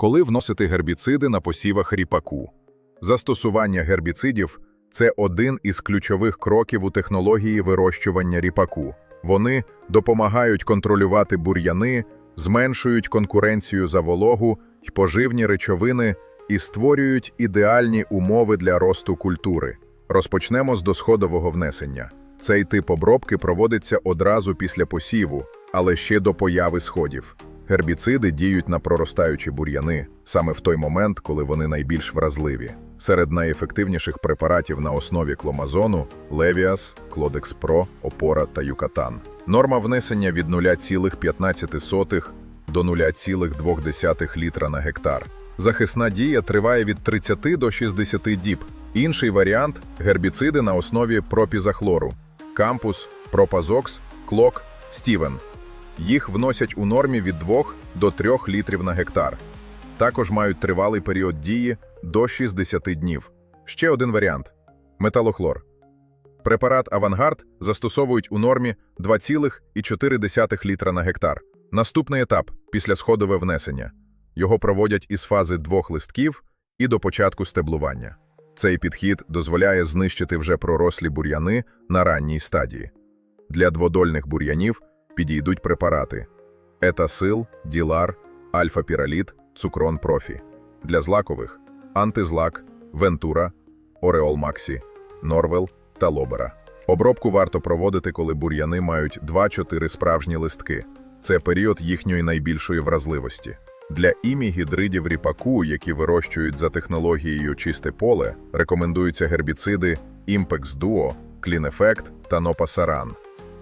Коли вносити гербіциди на посівах ріпаку? Застосування гербіцидів це один із ключових кроків у технології вирощування ріпаку. Вони допомагають контролювати бур'яни, зменшують конкуренцію за вологу й поживні речовини і створюють ідеальні умови для росту культури. Розпочнемо з досходового внесення. Цей тип обробки проводиться одразу після посіву, але ще до появи сходів. Гербіциди діють на проростаючі бур'яни саме в той момент, коли вони найбільш вразливі. Серед найефективніших препаратів на основі кломазону Левіас, Клодекс Про, Опора та Юкатан. Норма внесення від 0,15 до 0,2 літра на гектар. Захисна дія триває від 30 до 60 діб. Інший варіант гербіциди на основі пропізахлору, кампус, пропазокс, клок, стівен. Їх вносять у нормі від 2 до 3 літрів на гектар. Також мають тривалий період дії до 60 днів. Ще один варіант металохлор. Препарат Авангард застосовують у нормі 2,4 літра на гектар. Наступний етап післясходове внесення. Його проводять із фази двох листків і до початку стеблування. Цей підхід дозволяє знищити вже пророслі бур'яни на ранній стадії. Для дводольних бур'янів підійдуть препарати етасил, ділар, альфа-піраліт, цукрон профі. Для злакових антизлак, вентура, ореол максі, норвел та лобера. Обробку варто проводити, коли бур'яни мають 2-4 справжні листки. Це період їхньої найбільшої вразливості. Для імі-гідридів ріпаку, які вирощують за технологією чисте поле, рекомендуються гербіциди Impex Duo, Clean та Нопасаран.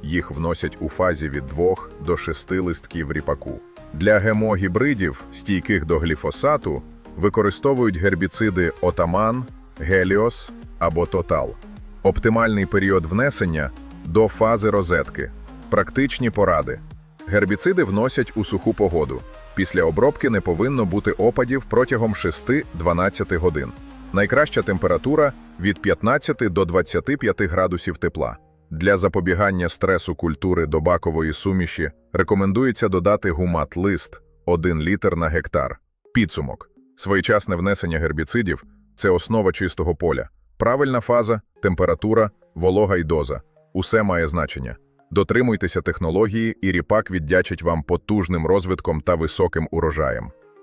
Їх вносять у фазі від 2 до 6 листків ріпаку. Для гемогібридів, стійких до гліфосату, використовують гербіциди Отаман, Геліос або Тотал. Оптимальний період внесення до фази розетки. Практичні поради. Гербіциди вносять у суху погоду. Після обробки не повинно бути опадів протягом 6-12 годин. Найкраща температура від 15 до 25 градусів тепла. Для запобігання стресу культури до бакової суміші рекомендується додати гумат-лист 1 літр на гектар. Підсумок. Своєчасне внесення гербіцидів – це основа чистого поля. Правильна фаза, температура, волога й доза – усе має значення. Дотримуйтеся технології, і ріпак віддячить вам потужним розвитком та високим урожаєм.